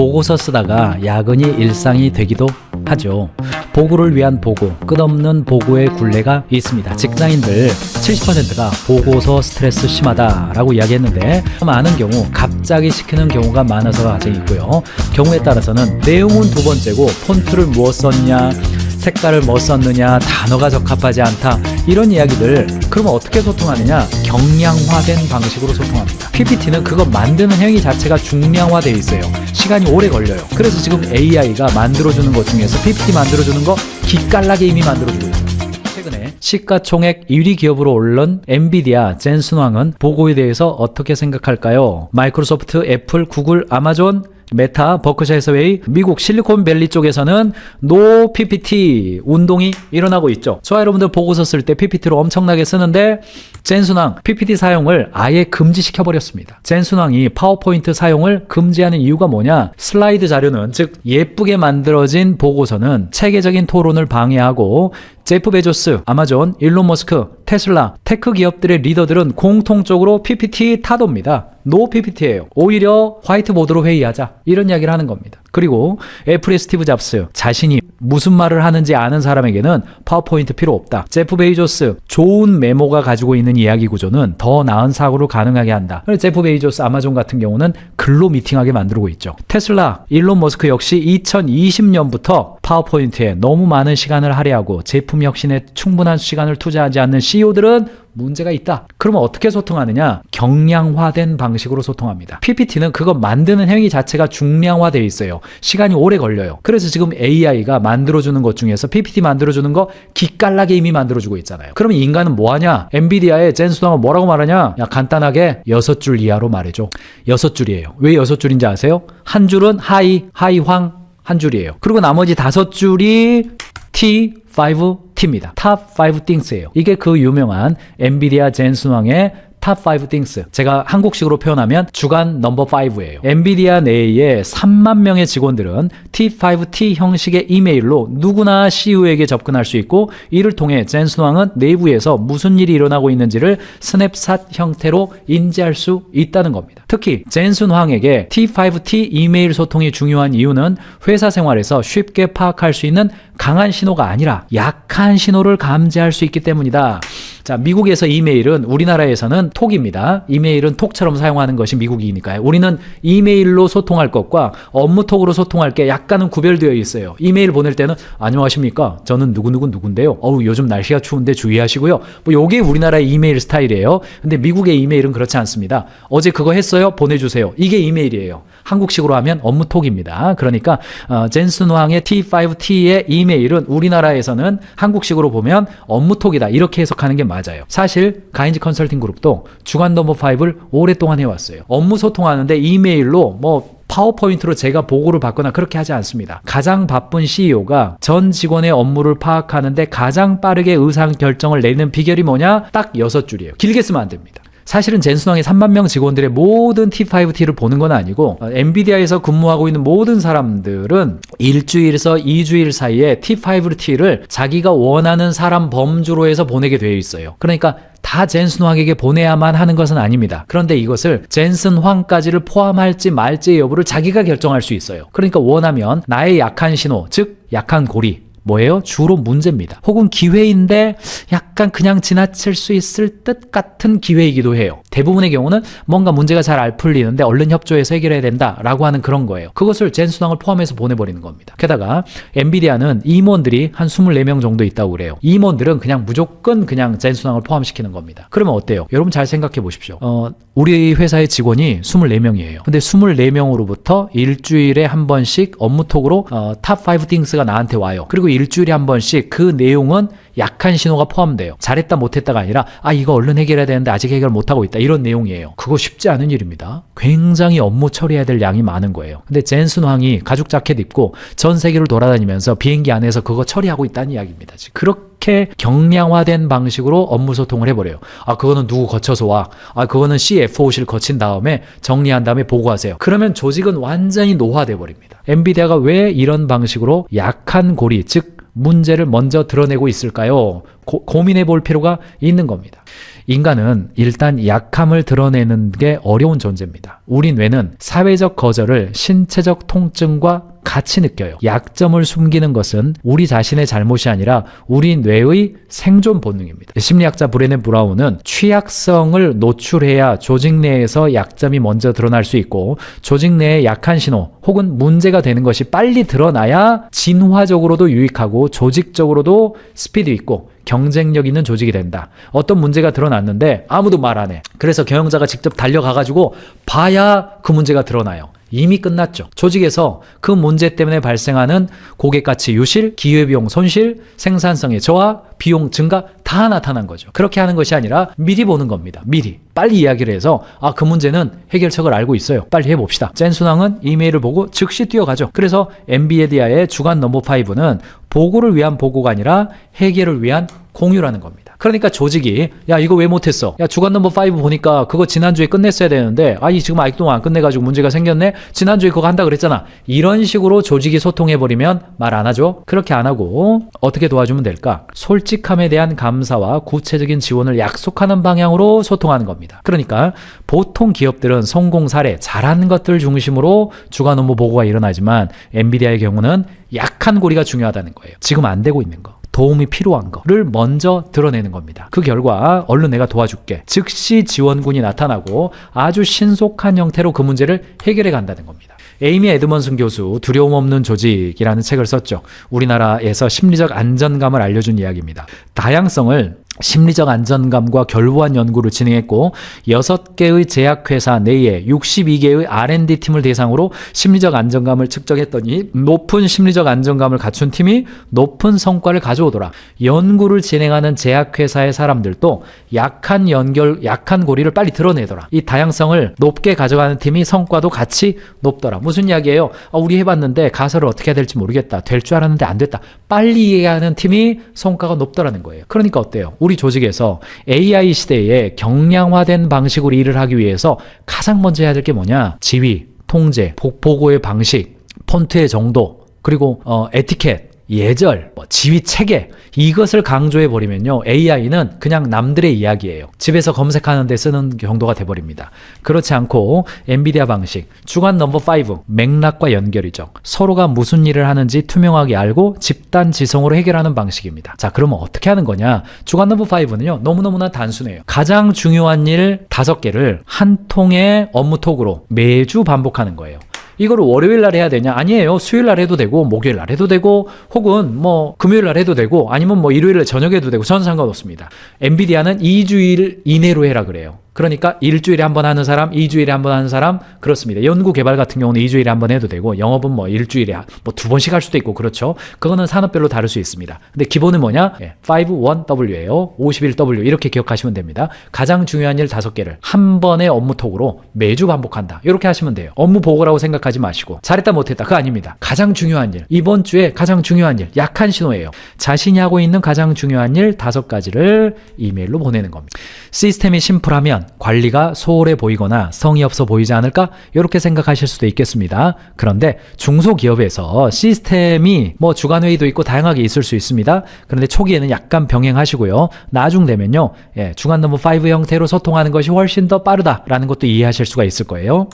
보고서 쓰다가 야근이 일상이 되기도 하죠. 보고를 위한 보고, 끝없는 보고의 굴레가 있습니다. 직장인들 70%가 보고서 스트레스 심하다라고 이야기했는데 많은 경우 갑자기 시키는 경우가 많아서가 가장 있고요. 경우에 따라서는 내용은 두 번째고 폰트를 무엇 썼냐, 색깔을 뭐 썼느냐, 단어가 적합하지 않다 이런 이야기들 그러면 어떻게 소통하느냐? 경량화된 방식으로 소통합니다. PPT는 그거 만드는 행위 자체가 중량화되어 있어요. 시간이 오래 걸려요. 그래서 지금 AI가 만들어주는 것 중에서 PPT 만들어주는 거 기깔나게 이미 만들어주고 있어요. 최근에 시가총액 1위 기업으로 오른 엔비디아 젠슨 왕은 보고에 대해서 어떻게 생각할까요? 마이크로소프트, 애플, 구글, 아마존 메타, 버크샤 해서웨이, 미국 실리콘밸리 쪽에서는 노 PPT 운동이 일어나고 있죠. 저와 여러분들 보고서 쓸 때 PPT로 엄청나게 쓰는데 젠순왕 PPT 사용을 아예 금지시켜 버렸습니다. 젠순왕이 파워포인트 사용을 금지하는 이유가 뭐냐? 슬라이드 자료는 즉 예쁘게 만들어진 보고서는 체계적인 토론을 방해하고 제프 베조스, 아마존, 일론 머스크, 테슬라, 테크 기업들의 리더들은 공통적으로 PPT 타도입니다. 노 PPT예요. 오히려 화이트보드로 회의하자. 이런 이야기를 하는 겁니다. 그리고 애플의 스티브 잡스 자신이 무슨 말을 하는지 아는 사람에게는 파워포인트 필요 없다. 제프 베이조스 좋은 메모가 가지고 있는 이야기 구조는 더 나은 사고를 가능하게 한다. 제프 베이조스 아마존 같은 경우는 글로 미팅하게 만들고 있죠. 테슬라 일론 머스크 역시 2020년부터 파워포인트에 너무 많은 시간을 할애하고 제품 혁신에 충분한 시간을 투자하지 않는 CEO들은 문제가 있다. 그러면 어떻게 소통하느냐? 경량화된 방식으로 소통합니다. PPT는 그거 만드는 행위 자체가 중량화되어 있어요. 시간이 오래 걸려요. 그래서 지금 AI가 만들어주는 것 중에서 PPT 만들어주는 거 기깔나게 이미 만들어주고 있잖아요. 그러면 인간은 뭐하냐? 엔비디아의 젠수당은 뭐라고 말하냐? 야, 간단하게 여섯 줄 이하로 말해줘. 여섯 줄이에요. 왜 여섯 줄인지 아세요? 한 줄은 하이, 하이황 한 줄이에요. 그리고 나머지 다섯 줄이 T5T입니다. 탑5 things예요. 이게 그 유명한 엔비디아 젠슨왕의 탑5 things. 제가 한국식으로 표현하면 주간 넘버 5예요. 엔비디아 내에 3만 명의 직원들은 T5T 형식의 이메일로 누구나 CEO에게 접근할 수 있고 이를 통해 젠슨왕은 내부에서 무슨 일이 일어나고 있는지를 스냅샷 형태로 인지할 수 있다는 겁니다. 특히 젠슨황에게 T5T 이메일 소통이 중요한 이유는 회사 생활에서 쉽게 파악할 수 있는 강한 신호가 아니라 약한 신호를 감지할 수 있기 때문이다. 자, 미국에서 이메일은 우리나라에서는 톡입니다. 이메일은 톡처럼 사용하는 것이 미국이니까요. 우리는 이메일로 소통할 것과 업무톡으로 소통할 게 약간은 구별되어 있어요. 이메일 보낼 때는 안녕하십니까? 저는 누구누구 누군데요. 어우, 요즘 날씨가 추운데 주의하시고요. 뭐 요게 우리나라의 이메일 스타일이에요. 근데 미국의 이메일은 그렇지 않습니다. 어제 그거 했어요? 보내주세요. 이게 이메일이에요. 한국식으로 하면 업무톡입니다. 그러니까 어, 젠슨 왕의 T5T의 이메일은 우리나라에서는 한국식으로 보면 업무톡이다. 이렇게 해석하는 게 맞아요. 사실 가인지 컨설팅 그룹도 주간 넘버 5을 오랫동안 해왔어요. 업무 소통하는데 이메일로 뭐 파워포인트로 제가 보고를 받거나 그렇게 하지 않습니다. 가장 바쁜 CEO가 전 직원의 업무를 파악하는데 가장 빠르게 의상 결정을 내는 비결이 뭐냐? 딱 여섯 줄이에요. 길게 쓰면 안 됩니다. 사실은 젠수왕의 3만 명 직원들의 모든 T5T를 보는 건 아니고 어, 엔비디아에서 근무하고 있는 모든 사람들은 일주일에서 2주일 사이에 T5T를 자기가 원하는 사람 범주로 해서 보내게 되어 있어요. 그러니까 다 젠슨 황에게 보내야만 하는 것은 아닙니다. 그런데 이것을 젠슨 황까지를 포함할지 말지 여부를 자기가 결정할 수 있어요. 그러니까 원하면 나의 약한 신호, 즉 약한 고리, 뭐예요? 주로 문제입니다. 혹은 기회인데 약간 그냥 지나칠 수 있을 듯 같은 기회이기도 해요. 대부분의 경우는 뭔가 문제가 잘 안 풀리는데 얼른 협조해서 해결해야 된다라고 하는 그런 거예요. 그것을 젠수당을 포함해서 보내버리는 겁니다. 게다가 엔비디아는 임원들이 한 24명 정도 있다고 그래요. 임원들은 그냥 무조건 그냥 젠수당을 포함시키는 겁니다. 그러면 어때요? 여러분 잘 생각해 보십시오. 어, 우리 회사의 직원이 24명이에요. 근데 24명으로부터 일주일에 한 번씩 업무톡으로 어, 탑5 띵스가 나한테 와요. 그리고 일주일에 한 번씩 그 내용은 약한 신호가 포함돼요. 잘했다 못했다가 아니라 아 이거 얼른 해결해야 되는데 아직 해결 못하고 있다 이런 내용이에요. 그거 쉽지 않은 일입니다. 굉장히 업무 처리해야 될 양이 많은 거예요. 근데 젠슨 황이 가죽 자켓 입고 전 세계를 돌아다니면서 비행기 안에서 그거 처리하고 있다는 이야기입니다. 지금 그렇게 경량화된 방식으로 업무 소통을 해버려요. 아 그거는 누구 거쳐서 와. 아 그거는 CFO실 거친 다음에 정리한 다음에 보고하세요. 그러면 조직은 완전히 노화돼 버립니다. 엔비디아가 왜 이런 방식으로 약한 고리 즉 문제를 먼저 드러내고 있을까요? 고, 민해 볼 필요가 있는 겁니다. 인간은 일단 약함을 드러내는 게 어려운 존재입니다. 우리 뇌는 사회적 거절을 신체적 통증과 같이 느껴요. 약점을 숨기는 것은 우리 자신의 잘못이 아니라 우리 뇌의 생존 본능입니다. 심리학자 브레넨 브라운은 취약성을 노출해야 조직 내에서 약점이 먼저 드러날 수 있고 조직 내의 약한 신호 혹은 문제가 되는 것이 빨리 드러나야 진화적으로도 유익하고 조직적으로도 스피드 있고 경쟁력 있는 조직이 된다. 어떤 문제가 드러났는데 아무도 말 안 해. 그래서 경영자가 직접 달려가가지고 봐야 그 문제가 드러나요. 이미 끝났죠. 조직에서 그 문제 때문에 발생하는 고객 가치 유실, 기회비용 손실, 생산성의 저하, 비용 증가 다 나타난 거죠. 그렇게 하는 것이 아니라 미리 보는 겁니다. 미리. 빨리 이야기를 해서 아, 그 문제는 해결책을 알고 있어요. 빨리 해봅시다. 젠순왕은 이메일을 보고 즉시 뛰어가죠. 그래서 엔비디아의 주간 넘버 5는 보고를 위한 보고가 아니라 해결을 위한 공유라는 겁니다. 그러니까 조직이 야 이거 왜 못했어? 야 주간 넘버 5 보니까 그거 지난주에 끝냈어야 되는데 아이 지금 아직도 안 끝내가지고 문제가 생겼네? 지난주에 그거 한다 그랬잖아. 이런 식으로 조직이 소통해버리면 말 안 하죠? 그렇게 안 하고 어떻게 도와주면 될까? 솔직함에 대한 감 사와 구체적인 지원을 약속하는 방향으로 소통하는 겁니다. 그러니까 보통 기업들은 성공 사례, 잘한 것들 중심으로 주간 업무 보고가 일어나지만 엔비디아의 경우는 약한 고리가 중요하다는 거예요. 지금 안 되고 있는 거. 도움이 필요한 거를 먼저 드러내는 겁니다. 그 결과 얼른 내가 도와줄게. 즉시 지원군이 나타나고 아주 신속한 형태로 그 문제를 해결해 간다는 겁니다. 에이미 에드먼슨 교수 두려움 없는 조직이라는 책을 썼죠. 우리나라에서 심리적 안전감을 알려준 이야기입니다. 다양성을 심리적 안전감과 결부한 연구를 진행했고 6개의 제약회사 내에 62개의 R&D 팀을 대상으로 심리적 안정감을 측정했더니 높은 심리적 안정감을 갖춘 팀이 높은 성과를 가져오더라. 연구를 진행하는 제약회사의 사람들도 약한 연결, 약한 고리를 빨리 드러내더라. 이 다양성을 높게 가져가는 팀이 성과도 같이 높더라. 무슨 이야기예요? 아, 우리 해봤는데 가설을 어떻게 해야 될지 모르겠다. 될 줄 알았는데 안 됐다. 빨리 이해하는 팀이 성과가 높더라는 거예요. 그러니까 어때요? 우리 조직에서 AI 시대에 경량화된 방식으로 일을 하기 위해서 가장 먼저 해야 될 게 뭐냐? 지휘, 통제, 복- 보고의 방식, 폰트의 정도, 그리고 어, 에티켓, 예절, 뭐 지휘 체계 이것을 강조해 버리면요 AI는 그냥 남들의 이야기예요. 집에서 검색하는 데 쓰는 정도가 돼 버립니다. 그렇지 않고 엔비디아 방식 주간 넘버 5 맥락과 연결이죠. 서로가 무슨 일을 하는지 투명하게 알고 집단 지성으로 해결하는 방식입니다. 자 그러면 어떻게 하는 거냐? 주간 넘버 5는요 너무너무나 단순해요. 가장 중요한 일 다섯 개를 한 통의 업무톡으로 매주 반복하는 거예요. 이거를 월요일 날 해야 되냐? 아니에요. 수요일 날 해도 되고, 목요일 날 해도 되고, 혹은 뭐 금요일 날 해도 되고, 아니면 뭐 일요일 날 저녁에 해도 되고, 저는 상관없습니다. 엔비디아는 2주일 이내로 해라 그래요. 그러니까 일주일에 한 번 하는 사람, 2주일에 한 번 하는 사람, 그렇습니다. 연구 개발 같은 경우는 2주일에 한 번 해도 되고, 영업은 뭐 일주일에 뭐 두 번씩 할 수도 있고, 그렇죠. 그거는 산업별로 다를 수 있습니다. 근데 기본은 뭐냐? 예, 51W예요. 51W. 이렇게 기억하시면 됩니다. 가장 중요한 일 다섯 개를 한 번의 업무 톡으로 매주 반복한다. 이렇게 하시면 돼요. 업무 보고라고 생각하지 마시고, 잘했다 못했다. 그거 아닙니다. 가장 중요한 일. 이번 주에 가장 중요한 일. 약한 신호예요. 자신이 하고 있는 가장 중요한 일 다섯 가지를 이메일로 보내는 겁니다. 시스템이 심플하면 관리가 소홀해 보이거나 성의 없어 보이지 않을까? 이렇게 생각하실 수도 있겠습니다. 그런데 중소기업에서 시스템이 뭐 주간회의도 있고 다양하게 있을 수 있습니다. 그런데 초기에는 약간 병행하시고요. 나중 되면요. 예, 주간 넘버 5 형태로 소통하는 것이 훨씬 더 빠르다라는 것도 이해하실 수가 있을 거예요.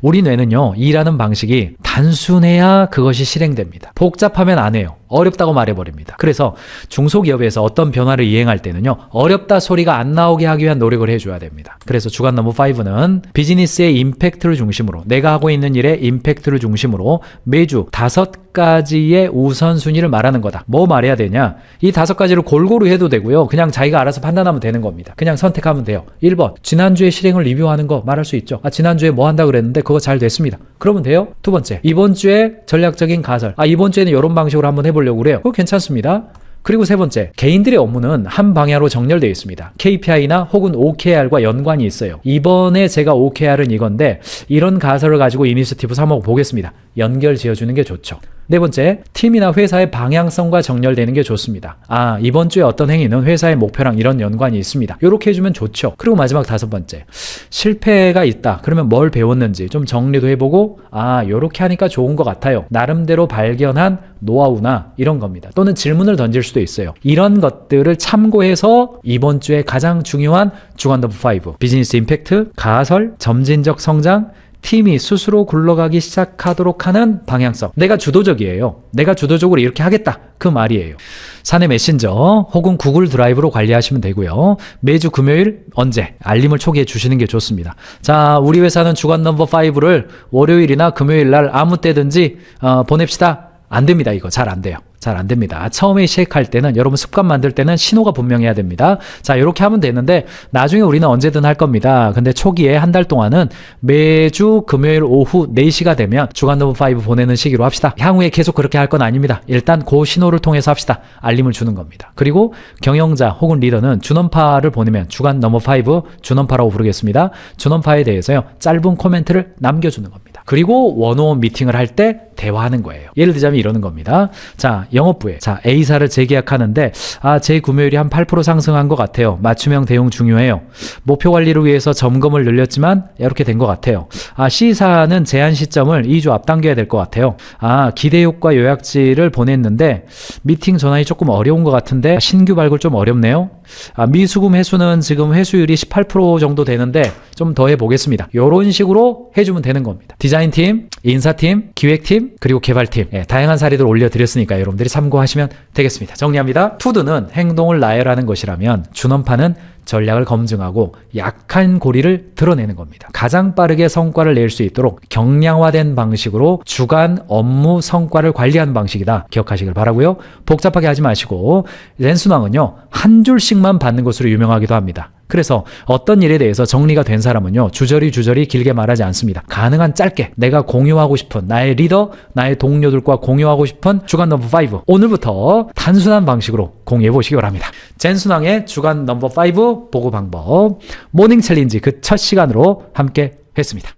우리 뇌는요. 일하는 방식이 단순해야 그것이 실행됩니다. 복잡하면 안 해요. 어렵다고 말해버립니다. 그래서 중소기업에서 어떤 변화를 이행할 때는요, 어렵다 소리가 안 나오게 하기 위한 노력을 해줘야 됩니다. 그래서 주간 넘버 5는 비즈니스의 임팩트를 중심으로, 내가 하고 있는 일의 임팩트를 중심으로 매주 다섯 가지의 우선순위를 말하는 거다. 뭐 말해야 되냐? 이 다섯 가지를 골고루 해도 되고요. 그냥 자기가 알아서 판단하면 되는 겁니다. 그냥 선택하면 돼요. 1번, 지난주에 실행을 리뷰하는 거 말할 수 있죠. 아, 지난주에 뭐 한다 그랬는데 그거 잘 됐습니다. 그러면 돼요. 두 번째, 이번 주에 전략적인 가설. 아, 이번 주에는 이런 방식으로 한번 해보 려고 그래요. 그거 괜찮습니다. 그리고 세 번째, 개인들의 업무는 한 방향으로 정렬되어 있습니다. KPI나 혹은 OKR과 연관이 있어요. 이번에 제가 OKR은 이건데 이런 가설을 가지고 이니셔티브 3억 보겠습니다. 연결 지어주는 게 좋죠. 네 번째, 팀이나 회사의 방향성과 정렬되는 게 좋습니다. 아, 이번 주에 어떤 행위는 회사의 목표랑 이런 연관이 있습니다. 이렇게 해주면 좋죠. 그리고 마지막 다섯 번째, 실패가 있다. 그러면 뭘 배웠는지 좀 정리도 해보고, 아, 이렇게 하니까 좋은 것 같아요. 나름대로 발견한 노하우나 이런 겁니다. 또는 질문을 던질 수도 있어요. 이런 것들을 참고해서 이번 주에 가장 중요한 주간 넘버 5, 비즈니스 임팩트, 가설, 점진적 성장, 팀이 스스로 굴러가기 시작하도록 하는 방향성. 내가 주도적이에요. 내가 주도적으로 이렇게 하겠다. 그 말이에요. 사내 메신저 혹은 구글 드라이브로 관리하시면 되고요. 매주 금요일 언제 알림을 초기에 주시는 게 좋습니다. 자, 우리 회사는 주간 넘버 5를 월요일이나 금요일 날 아무 때든지 어, 보냅시다. 안 됩니다. 이거 잘 안 돼요. 잘 안 됩니다. 처음에 시작할 때는 여러분 습관 만들 때는 신호가 분명해야 됩니다. 자, 이렇게 하면 되는데 나중에 우리는 언제든 할 겁니다. 근데 초기에 한 달 동안은 매주 금요일 오후 4시가 되면 주간 넘버 5 보내는 시기로 합시다. 향후에 계속 그렇게 할 건 아닙니다. 일단 그 신호를 통해서 합시다. 알림을 주는 겁니다. 그리고 경영자 혹은 리더는 준원파를 보내면 주간 넘버 5 준원파라고 부르겠습니다. 준원파에 대해서요. 짧은 코멘트를 남겨 주는 겁니다. 그리고 원오원 미팅을 할 때 대화하는 거예요. 예를 들자면 이러는 겁니다. 자, 영업부에 자 A사를 재계약하는데 아, 제 구매율이 한 8% 상승한 것 같아요. 맞춤형 대응 중요해요. 목표 관리를 위해서 점검을 늘렸지만 이렇게 된 것 같아요. 아, C사는 제한 시점을 2주 앞당겨야 될 것 같아요. 아, 기대 효과 요약지를 보냈는데 미팅 전환이 조금 어려운 것 같은데 신규 발굴 좀 어렵네요. 아, 미수금 회수는 지금 회수율이 18% 정도 되는데 좀 더 해보겠습니다. 이런 식으로 해주면 되는 겁니다. 디자인팀, 인사팀, 기획팀, 그리고 개발팀 예, 다양한 사례들 올려드렸으니까 여러분들이 참고하시면 되겠습니다. 정리합니다. 투드는 행동을 나열하는 것이라면 준원파는 전략을 검증하고 약한 고리를 드러내는 겁니다. 가장 빠르게 성과를 낼 수 있도록 경량화된 방식으로 주간 업무 성과를 관리하는 방식이다. 기억하시길 바라고요. 복잡하게 하지 마시고 랜순왕은요. 한 줄씩만 받는 것으로 유명하기도 합니다. 그래서 어떤 일에 대해서 정리가 된 사람은요, 주저리 주저리 길게 말하지 않습니다. 가능한 짧게 내가 공유하고 싶은 나의 리더, 나의 동료들과 공유하고 싶은 주간 넘버 5. 오늘부터 단순한 방식으로 공유해 보시기 바랍니다. 젠순왕의 주간 넘버 5 보고 방법. 모닝 챌린지 그 첫 시간으로 함께 했습니다.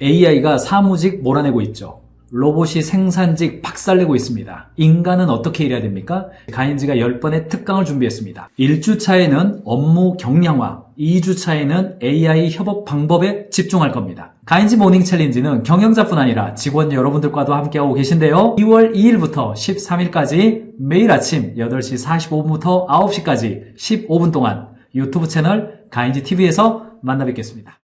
AI가 사무직 몰아내고 있죠. 로봇이 생산직 박살내고 있습니다. 인간은 어떻게 일해야 됩니까? 가인지가 10번의 특강을 준비했습니다. 1주차에는 업무 경량화, 2주차에는 AI 협업 방법에 집중할 겁니다. 가인지 모닝 챌린지는 경영자뿐 아니라 직원 여러분들과도 함께하고 계신데요. 2월 2일부터 13일까지 매일 아침 8시 45분부터 9시까지 15분 동안 유튜브 채널 가인지 TV에서 만나 뵙겠습니다.